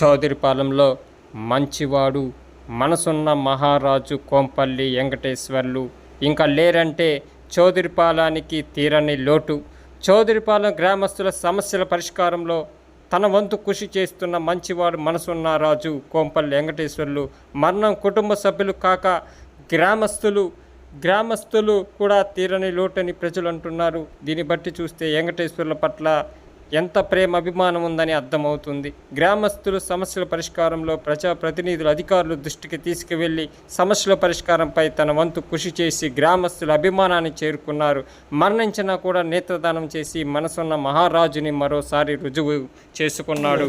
చౌదరిపాలెంలో మంచివాడు మనసున్న మహారాజు కోంపల్లి వెంకటేశ్వర్లు. ఇంకా లేరంటే చౌదరిపాలానికి తీరని లోటు. చౌదరిపాలెం గ్రామస్తుల సమస్యల పరిష్కారంలో తన వంతు కృషి చేస్తున్న మంచివాడు మనసున్న రాజు కోంపల్లి వెంకటేశ్వర్లు మరణం కుటుంబ సభ్యులు కాక గ్రామస్తులు గ్రామస్తులు కూడా తీరని లోటని ప్రజలు అంటున్నారు దీన్ని బట్టి చూస్తే వెంకటేశ్వర్ల పట్ల ఎంత ప్రేమ అభిమానం ఉందని అర్థమవుతుంది గ్రామస్తులు సమస్యల పరిష్కారంలో ప్రజాప్రతినిధులు అధికారులు దృష్టికి తీసుకువెళ్ళి సమస్యల పరిష్కారంపై తన వంతు కృషి చేసి గ్రామస్తుల అభిమానాన్ని చేరుకున్నారు మరణించినా కూడా నేత్రదానం చేసి మనసున్న మహారాజుని మరోసారి రుజువు చేసుకున్నాడు